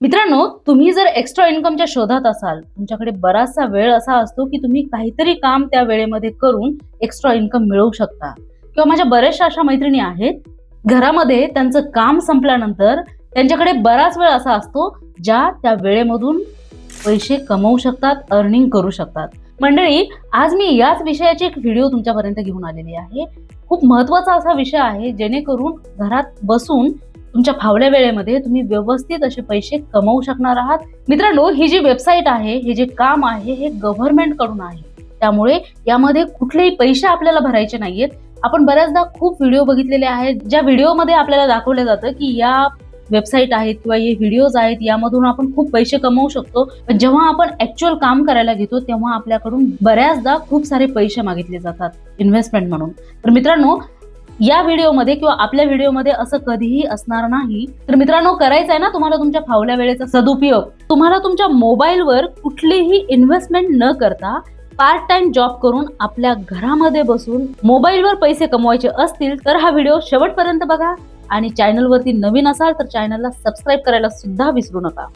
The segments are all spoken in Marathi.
मित्रांनो तुम्ही जर एक्स्ट्रा इन्कमच्या शोधात असाल तुमच्याकडे बराचसा वेळ असा असतो की तुम्ही काहीतरी काम त्या वेळेमध्ये करून एक्स्ट्रा इन्कम मिळवू शकता. किंवा माझ्या बऱ्याचशा अशा मैत्रिणी आहेत घरामध्ये त्यांचं काम संपल्यानंतर त्यांच्याकडे बराच वेळ असा असतो ज्या त्या वेळेमधून पैसे कमवू शकतात अर्निंग करू शकतात. मंडळी आज मी याच विषयाची एक व्हिडिओ तुमच्यापर्यंत घेऊन आलेली आहे. खूप महत्त्वाचा असा विषय आहे जेणेकरून घरात बसून तुमच्या फावल्या वेळेमध्ये तुम्ही व्यवस्थित असे पैसे कमवू शकणार आहात. मित्रांनो ही जी वेबसाईट आहे हे जे काम आहे हे गव्हर्नमेंटकडून आहे. त्यामुळे यामध्ये कुठलेही पैसे आपल्याला भरायचे नाहीयेत. आपण बऱ्याचदा खूप व्हिडिओ बघितलेले आहेत ज्या व्हिडिओमध्ये आपल्याला दाखवलं जातं की या वेबसाईट आहेत किंवा हे व्हिडिओज आहेत यामधून आपण खूप पैसे कमवू शकतो. पण जेव्हा आपण ऍक्च्युअल काम करायला घेतो तेव्हा आपल्याकडून बऱ्याचदा खूप सारे पैसे मागितले जातात इन्व्हेस्टमेंट म्हणून. तर मित्रांनो या व्हिडिओमध्ये किंवा आपल्या व्हिडिओमध्ये असं कधीही असणार नाही. तर मित्रांनो करायचं आहे ना तुम्हाला तुमच्या फावल्या वेळेचा सदुपयोग. तुम्हाला तुमच्या मोबाईलवर कुठलीही इन्व्हेस्टमेंट न करता पार्ट टाइम जॉब करून आपल्या घरामध्ये बसून मोबाईलवर पैसे कमवायचे असतील तर हा व्हिडिओ शेवटपर्यंत बघा. आणि चॅनलवरती नवीन असाल तर चॅनलला सबस्क्राईब करायला सुद्धा विसरू नका.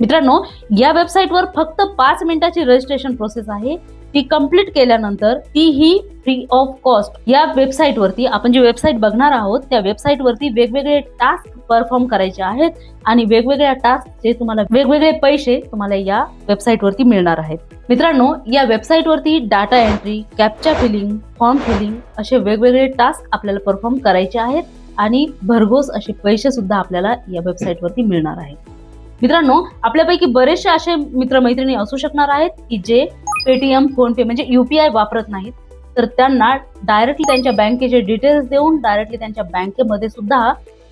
मित्रांनो या वेबसाईटवर फक्त पाच मिनिटाची रजिस्ट्रेशन प्रोसेस आहे. ती कंप्लीट केल्यानंतर ती ही फ्री ऑफ कॉस्ट या वेबसाईटवरती आपण जी वेबसाईट बघणार आहोत त्या वेबसाईटवरती वेगवेगळे टास्क परफॉर्म करायचे आहेत आणि वेगवेगळ्या टास्कचे तुम्हाला वेगवेगळे पैसे तुम्हाला या वेबसाईटवरती मिळणार आहेत. मित्रांनो या वेबसाईटवरती data entry captcha filling form filling असे वेगवेगळे टास्क आपल्याला परफॉर्म करायचे आहेत आणि भरघोस असे पैसे सुद्धा आपल्याला या वेबसाईटवरती मिळणार आहेत. मित्रांनो आपल्यापैकी बरेचसे असे मित्रमैत्रिणी असू शकणार आहेत की जे पेटीएम फोनपे म्हणजे युपीआय वापरत नाहीत. तर त्यांना डायरेक्टली त्यांच्या बँकेचे डिटेल्स देऊन डायरेक्टली त्यांच्या बँकेमध्ये सुद्धा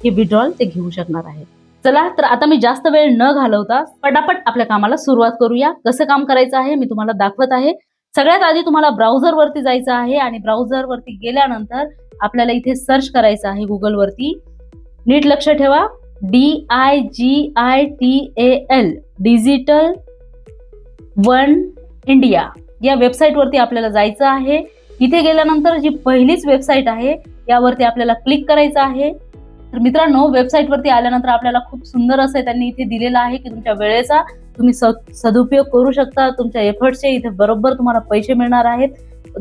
हे विड्रॉल ते घेऊ शकणार आहेत. चला तर आता मी जास्त वेळ न घालवता पटापट आपल्या कामाला सुरुवात करूया. कसं काम करायचं आहे मी तुम्हाला दाखवत आहे. सगळ्यात आधी तुम्हाला ब्राउझरवरती जायचं आहे आणि ब्राउझरवरती गेल्यानंतर आपल्याला इथे सर्च करायचं आहे गुगलवरती नीट लक्ष ठेवा. D I G I T A L digital one India या वेबसाईटवरती आपल्याला जायचं आहे. इथे गेल्यानंतर जी पहिलीच वेबसाईट आहे यावरती आपल्याला क्लिक करायचं आहे. तर मित्रांनो वेबसाईटवरती आल्यानंतर आपल्याला खूप सुंदर असं त्यांनी इथे दिलेलं आहे की तुमच्या वेळेचा तुम्ही स- सदुपयोग करू शकता. तुमच्या एफर्टचे इथे बरोबर तुम्हाला पैसे मिळणार आहेत.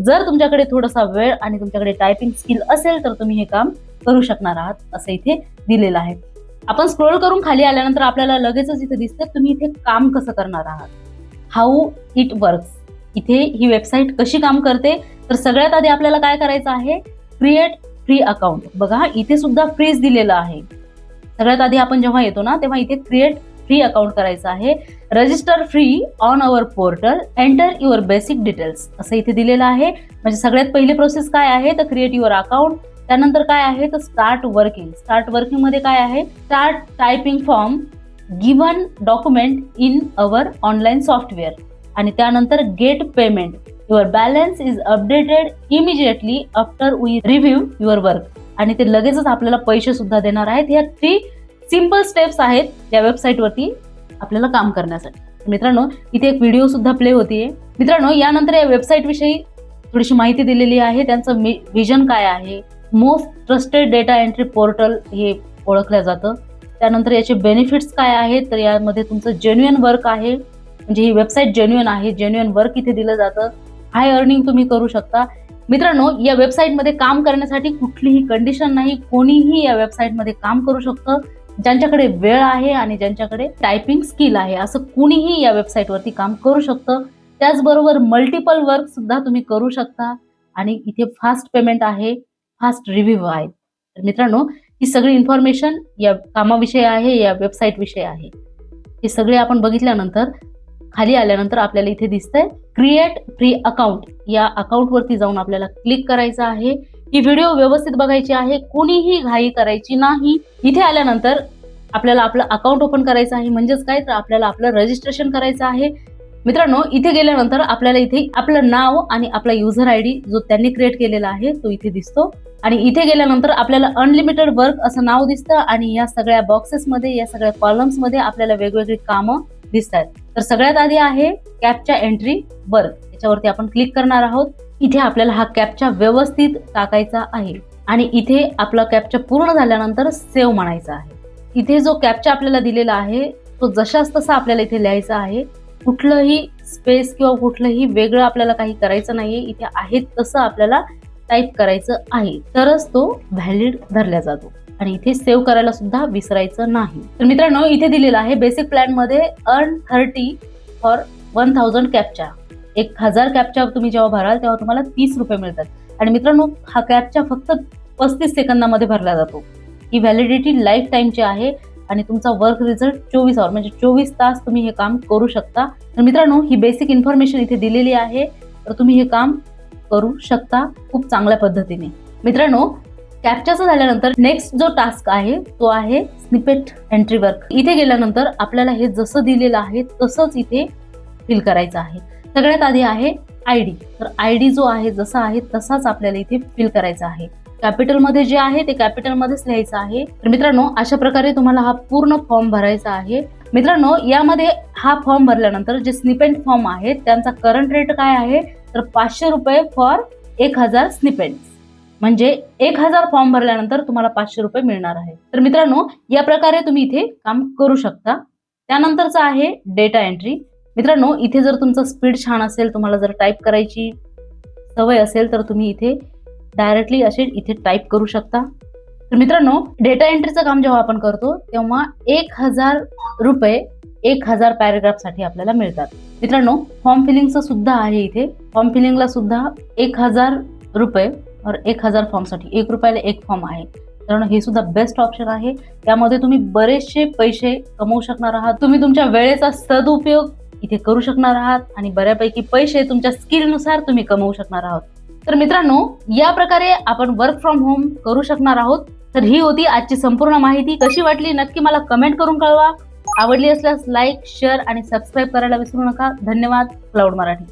जर तुमच्याकडे थोडासा वेळ आणि तुमच्याकडे टायपिंग स्किल असेल तर तुम्ही हे काम करू शकणार आहात असं इथे दिलेलं आहे. आपण स्क्रोल करून खाली आल्यानंतर आपल्याला लगेचच इथे दिसतं तुम्ही इथे काम कसं करणार आहात? हाऊ इट वर्क्स इथे ही वेबसाईट कशी काम करते? तर सगळ्यात आधी आपल्याला काय करायचं आहे? क्रिएट फ्री अकाउंट बघा इथे सुद्धा फ्रीज दिलेलं आहे. सगळ्यात आधी आपण जेव्हा येतो ना तेव्हा इथे क्रिएट फ्री अकाउंट करायचं आहे. Register free on our portal enter your basic details असं इथे दिलेलं आहे. म्हणजे सगळ्यात पहिली प्रोसेस काय आहे? तर क्रिएट युअर अकाउंट त्यानंतर काय आहे? तर स्टार्ट वर्किंग स्टार्ट वर्किंगमध्ये काय आहे? Start typing form given document in our online software आणि त्यानंतर get payment your balance is updated immediately after we review your work आणि ते लगेचच आपल्याला पैसे सुद्धा देणार आहेत. ह्या थ्री सिंपल स्टेप्स आहेत या वेबसाईटवरती आपल्याला काम करण्यासाठी. मित्रांनो इथे एक व्हिडिओ सुद्धा प्ले होतीये. मित्रांनो यानंतर या वेबसाईट विषयी थोडीशी माहिती दिलेली आहे. त्यांचं विजन काय आहे? Most trusted data entry portal हे ओळखलं जातं. त्यानंतर याचे बेनिफिट्स काय आहेत? तर यामध्ये तुमचं जेन्युअन वर्क आहे. म्हणजे ही वेबसाईट जेन्युअन आहे जेन्युअन वर्क इथे दिलं जातं. हाय अर्निंग तुम्ही करू शकता. मित्रांनो या वेबसाईटमध्ये काम करण्यासाठी कुठलीही कंडिशन नाही. कोणीही या वेबसाईटमध्ये काम करू शकतं. ज्यांच्याकडे वेळ आहे आणि ज्यांच्याकडे टायपिंग स्किल आहे असं कुणीही या वेबसाईटवरती काम करू शकतं. त्याचबरोबर मल्टिपल वर्क सुद्धा तुम्ही करू शकता. आणि इथे फास्ट पेमेंट आहे. फास्ट रिव्ह्यू आहे तर मित्रांनो ही सगळी इन्फॉर्मेशन या कामाविषयी आहे या वेबसाईट विषयी आहे. हे सगळे आपण बघितल्यानंतर खाली आल्यानंतर आपल्याला इथे दिसतंय क्रिएट फ्री अकाउंट या अकाउंटवरती जाऊन आपल्याला क्लिक करायचं आहे. ही व्हिडिओ व्यवस्थित बघायची आहे कोणीही घाई करायची नाही. इथे आल्यानंतर आपल्याला आपलं अकाउंट ओपन करायचं आहे. म्हणजेच काय? तर आपल्याला आपलं रजिस्ट्रेशन करायचं आहे. मित्रांनो इथे गेल्यानंतर आपल्याला इथे आपलं नाव आणि आपला युजर आय डी जो त्यांनी क्रिएट केलेला आहे तो इथे दिसतो. आणि इथे गेल्यानंतर आपल्याला अनलिमिटेड वर्क असं नाव दिसतं आणि या सगळ्या बॉक्सेसमध्ये या सगळ्या कॉलम्समध्ये आपल्याला वेगवेगळी कामं दिसत आहेत तर सगळ्यात आधी आहे कॅपच्या एंट्री वर्क याच्यावरती आपण क्लिक करणार आहोत. इथे आपल्याला हा कॅपच्या व्यवस्थित टाकायचा आहे. आणि इथे आपला कॅपच्या पूर्ण झाल्यानंतर सेव्ह म्हणायचा आहे. इथे जो कॅपच्या आपल्याला दिलेला आहे तो जशाच तसा आपल्याला इथे लिहायचा आहे. कुठलंही स्पेस किंवा कुठलंही वेगळं आपल्याला काही करायचं नाहीये. इथे आहे तसं आपल्याला टाईप करायचं आहे. तरच तो व्हॅलिड धरला जातो. आणि इथे सेव्ह करायला सुद्धा विसरायचं नाही. तर मित्रांनो इथे दिलेलं आहे बेसिक प्लॅनमध्ये earn thirty four one thousand captcha एक हजार कॅपच्या तुम्ही जेव्हा भराल तेव्हा तुम्हाला तीस रुपये मिळतात. आणि मित्रांनो हा कॅपच्या फक्त पस्तीस सेकंदामध्ये भरला जातो. ही व्हॅलिडिटी लाईफ टाईमची आहे. आणि तुमचा वर्क रिझल्ट चोवीस आवर म्हणजे चोवीस तास तुम्ही हे काम करू शकता. तर मित्रांनो ही बेसिक इन्फॉर्मेशन इथे दिलेली आहे. तर तुम्ही हे काम करू शकता खूप चांगल्या पद्धतीने. मित्रांनो कॅप्चाचं झाल्यानंतर नेक्स्ट जो टास्क आहे तो आहे स्निपेट एंट्री वर्क इथे गेल्यानंतर आपल्याला हे जसं दिलेलं आहे तसंच इथे फिल करायचं आहे. सगळ्यात आधी आहे आय डी तर आय डी जो आहे जसा आहे तसाच आपल्याला इथे फिल करायचा आहे. कॅपिटलमध्ये जे आहे ते कॅपिटलमध्येच लिहायचं आहे. तर मित्रांनो अशा प्रकारे तुम्हाला हा पूर्ण फॉर्म भरायचा आहे. मित्रांनो यामध्ये हा फॉर्म भरल्यानंतर जे स्निपेंट फॉर्म आहेत त्यांचा करंट रेट काय आहे? तर पाचशे रुपये फॉर एक हजार स्निपेंट. म्हणजे एक हजार फॉर्म भरल्यानंतर तुम्हाला पाचशे रुपये मिळणार आहे. तर मित्रांनो या प्रकारे तुम्ही इथे काम करू शकता. त्यानंतरचं आहे डेटा एंट्री मित्रांनो इथे जर तुमचं स्पीड छान असेल तुम्हाला जर टाईप करायची सवय असेल तर तुम्ही इथे डायरेक्टली असे इथे टाईप करू शकता. तर मित्रांनो डेटा एंट्रीचं काम जेव्हा आपण करतो तेव्हा एक हजार रुपये एक हजार पॅरेग्राफसाठी आपल्याला मिळतात. मित्रांनो फॉर्म फिलिंगचं सुद्धा आहे इथे. फॉर्म फिलिंगला सुद्धा एक हजार रुपये और एक हजार फॉर्मसाठी एक रुपयाला एक फॉर्म आहे. मित्रांनो हे सुद्धा बेस्ट ऑप्शन आहे. त्यामध्ये तुम्ही बरेचसे पैसे कमवू शकणार आहात. तुम्ही तुमच्या वेळेचा सदुपयोग इथे करू शकणार आहात आणि बऱ्यापैकी पैसे तुमच्या स्किलनुसार तुम्ही कमवू शकणार आहात. तर मित्रांनो या प्रकारे आपण वर्क फ्रॉम होम करू शकणार आहोत. तर ही होती आजची संपूर्ण माहिती. कशी वाटली नक्की मला कमेंट करून कळवा. आवडली असल्यास लाईक शेअर आणि सबस्क्राईब करायला विसरू नका. धन्यवाद. क्लाउड मराठी.